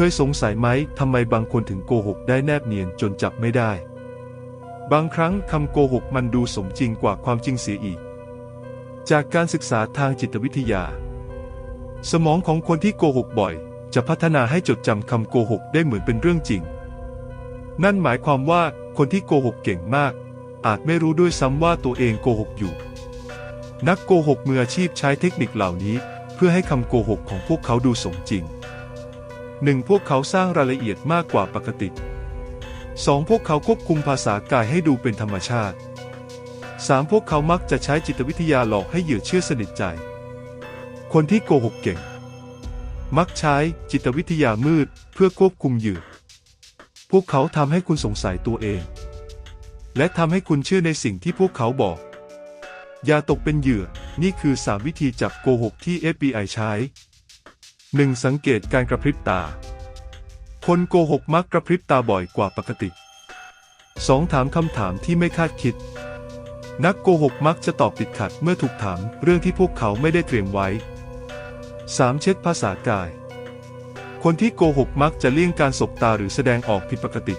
เคยสงสัยไหมทำไมบางคนถึงโกหกได้แนบเนียนจนจับไม่ได้ บางครั้งคำโกหกมันดูสมจริงกว่าความจริงเสียอีก จากการศึกษาทางจิตวิทยา สมองของคนที่โกหกบ่อย จะพัฒนาให้จดจำคำโกหกได้เหมือนเป็นเรื่องจริง นั่นหมายความว่าคนที่โกหกเก่งมาก อาจไม่รู้ด้วยซ้ำว่าตัวเองโกหกอยู่ นักโกหกมืออาชีพใช้เทคนิคเหล่านี้ เพื่อให้คำโกหกของพวกเขาดูสมจริง 1. พวกเขาสร้างรายละเอียดมากกว่าปกติ 2. พวกเขาควบคุมภาษากายให้ดูเป็นธรรมชาติ 3. พวกเขามักจะใช้จิตวิทยาหลอกให้เหยื่อเชื่อสนิทใจ คนที่โกหกเก่ง มักใช้จิตวิทยามืดเพื่อควบคุมเหยื่อ พวกเขาทำให้คุณสงสัยตัวเอง และทำให้คุณเชื่อในสิ่งที่พวกเขาบอก อย่าตกเป็นเหยื่อ นี่คือ 3 วิธีจับโกหกที่ FBI ใช้ 1. สังเกตการกระพริบตา คนโกหกมักกระพริบตาบ่อยกว่าปกติ 2. ถามคำถามที่ไม่คาดคิด นักโกหกมักจะตอบติดขัดเมื่อถูกถามเรื่องที่พวกเขาไม่ได้เตรียมไว้ 3. เช็ดภาษากาย คนที่โกหกมักจะเลี่ยงการสบตาหรือแสดงออกผิดปกติ